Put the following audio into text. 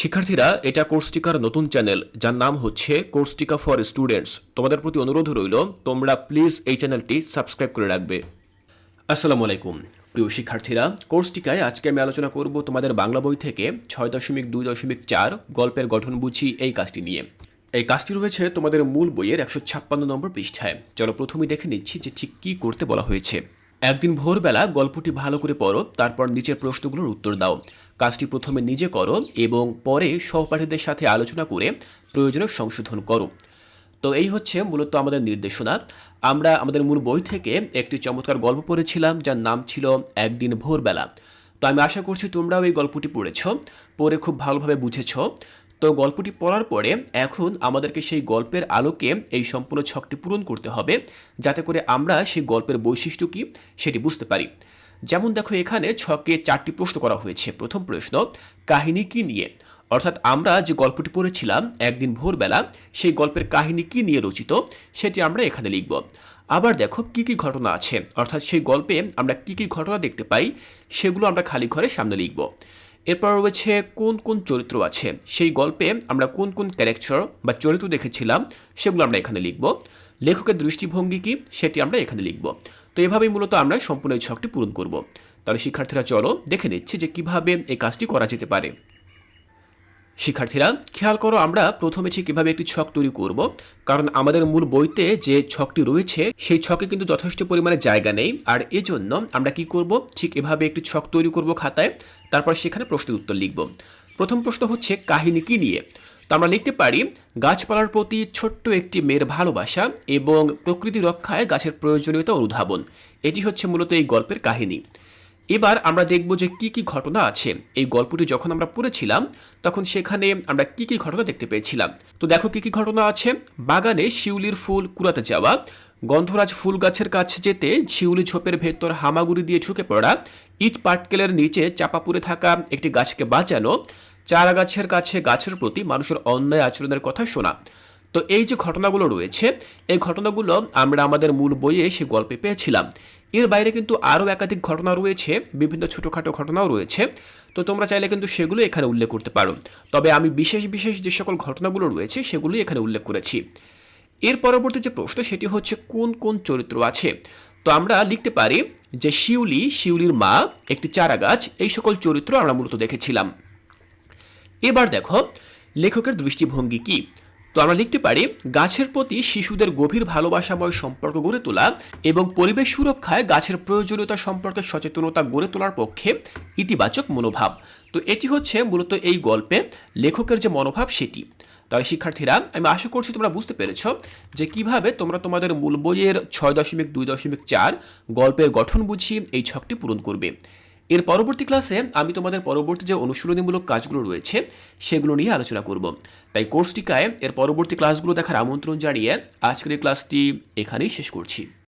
শিক্ষার্থীরা এটা কোর্সটিকার নতুন চ্যানেল যার নাম হচ্ছে কোর্সটিকা ফর স্টুডেন্টস তোমাদের প্রতি অনুরোধ রইল, তোমরা প্লিজ এই চ্যানেলটি সাবস্ক্রাইব করে রাখবে। আসসালামু আলাইকুম। প্রিয় শিক্ষার্থীরা কোর্সটিকায় আজকে আমি আলোচনা করব তোমাদের বাংলা বই থেকে ছয় দশমিক দুই দশমিক চার গল্পের গঠন বুঝি এই কাজটি নিয়ে। এই কাজটি রয়েছে তোমাদের মূল বইয়ের একশো ছাপ্পান্ন নম্বর পৃষ্ঠায়। চলো প্রথমেই দেখে নিচ্ছি যে ঠিক কী করতে বলা হয়েছে। একদিন ভোরবেলা গল্পটি ভালো করে পড়ো, তারপর নিচের প্রশ্নগুলোর উত্তর দাও। কাজটি প্রথমে নিজে করো এবং পরে সহপাঠীদের সাথে আলোচনা করে প্রয়োজনীয় সংশোধন করো। তো এই হচ্ছে মূলত আমাদের নির্দেশনা। আমরা আমাদের মূল বই থেকে একটি চমৎকার গল্প পড়েছিলাম, যার নাম ছিল একদিন ভোরবেলা তো আমি আশা করছি তোমরাও এই গল্পটি পড়েছ, পড়ে খুব ভালোভাবে বুঝেছ। তো গল্পটি পড়ার পরে এখন আমাদেরকে সেই গল্পের আলোকে এই সম্পূর্ণ ছকটি পূরণ করতে হবে, যাতে করে আমরা সেই গল্পের বৈশিষ্ট্য কী সেটি বুঝতে পারি। যেমন দেখো, এখানে ছকে চারটি প্রশ্ন করা হয়েছে। প্রথম প্রশ্ন, কাহিনী কি নিয়ে? অর্থাৎ আমরা যে গল্পটি পড়েছিলাম একদিন ভোরবেলা, সেই গল্পের কাহিনী কি নিয়ে রচিত সেটি আমরা এখানে লিখব। আবার দেখো, কি কি ঘটনা আছে? অর্থাৎ সেই গল্পে আমরা কি কি ঘটনা দেখতে পাই, সেগুলো আমরা খালি ঘরে সামনে লিখব। এরপর রয়েছে কোন কোন চরিত্র আছে? সেই গল্পে আমরা কোন কোন ক্যারেক্টার বা চরিত্র দেখেছিলাম, সেগুলো আমরা এখানে লিখব। লেখকের দৃষ্টিভঙ্গি কি, সেটি আমরা এখানে লিখব। তো এভাবেই মূলত আমরা সম্পূর্ণ এই ছকটি পূরণ করব। তাহলে শিক্ষার্থীরা চলো দেখে নিচ্ছি যে কীভাবে এই কাজটি করা যেতে পারে। শিক্ষার্থীরা, খেয়াল করো আমরা প্রথমে ঠিক কীভাবে একটি ছক তৈরি করব। কারণ আমাদের মূল বইতে যে ছকটি রয়েছে, সেই ছকে কিন্তু যথেষ্ট পরিমাণে জায়গা নেই। আর এজন্য আমরা কি করব? ঠিক এভাবে একটি ছক তৈরি করব খাতায়। তারপর সেখানে প্রশ্নের উত্তর লিখব। প্রথম প্রশ্ন হচ্ছে, কাহিনী কি নিয়ে? তো আমরা লিখতে পারি, গাছপালার প্রতি ছোট্ট একটি মেয়ের ভালোবাসা এবং প্রকৃতি রক্ষায় গাছের প্রয়োজনীয়তা অনুধাবন। এটি হচ্ছে মূলত এই গল্পের কাহিনী। এবার আমরা দেখব যে কি কি ঘটনা আছে। এই গল্পটি যখন আমরা পড়েছিলাম, তখন সেখানে আমরা কি কি ঘটনা দেখতে পেয়েছিলাম। তো দেখো কি কি ঘটনা আছে। বাগানে শিউলির ফুল কুড়াতে যাওয়া, গন্ধরাজ ফুল গাছের কাছে যেতে শিউলি ঝোপের ভেতর হামাগুড়ি দিয়ে ঢুকে পড়া, ইট পাটকেলের নিচে চাপা পড়ে থাকা একটি গাছকে বাঁচানো, চারা গাছের কাছে গাছের প্রতি মানুষের অন্যায় আচরণের কথা শোনা। তো এই যে ঘটনাগুলো রয়েছে, এই ঘটনাগুলো আমরা আমাদের মূল বইয়ে সে গল্পে পেয়েছিলাম। এর বাইরে কিন্তু আরও একাধিক ঘটনা রয়েছে, বিভিন্ন ছোটোখাটো ঘটনাও রয়েছে। তো তোমরা চাইলে কিন্তু সেগুলো এখানে উল্লেখ করতে পারো। তবে আমি বিশেষ বিশেষ যে সকল ঘটনাগুলো রয়েছে, সেগুলোই এখানে উল্লেখ করেছি। এর পরবর্তী যে প্রশ্ন, সেটি হচ্ছে কোন কোন চরিত্র আছে? তো আমরা লিখতে পারি যে শিউলি, শিউলির মা, একটি চারা গাছ এই সকল চরিত্র আমরা মূলত দেখেছিলাম। এবার দেখো, লেখকের দৃষ্টিভঙ্গি কি? তো আমরা লিখতে পারি, গাছের প্রতি শিশুদের গভীর ভালোবাসাময় সম্পর্ক গড়ে তোলা এবং পরিবেশ সুরক্ষায় গাছের প্রয়োজনীয়তা সম্পর্কে সচেতনতা গড়ে তোলার পক্ষে ইতিবাচক মনোভাব। তো এটি হচ্ছে মূলত এই গল্পে লেখকের যে মনোভাব সেটি। তাহলে শিক্ষার্থীরা, আমি আশা করছি তোমরা বুঝতে পেরেছ যে কীভাবে তোমরা তোমাদের মূল বইয়ের ছয় দশমিক দুই দশমিক চার গল্পের গঠন বুঝিয়ে এই ছকটি পূরণ করবে। এর পরবর্তী ক্লাসে আমি তোমাদের পরবর্তী যে অনুশীলনীমূলক কাজগুলো রয়েছে, সেগুলো নিয়ে আলোচনা করব। তাই কোর্সটিকায় এর পরবর্তী ক্লাসগুলো দেখার আমন্ত্রণ জানিয়ে আজকের এই ক্লাসটি এখানেই শেষ করছি।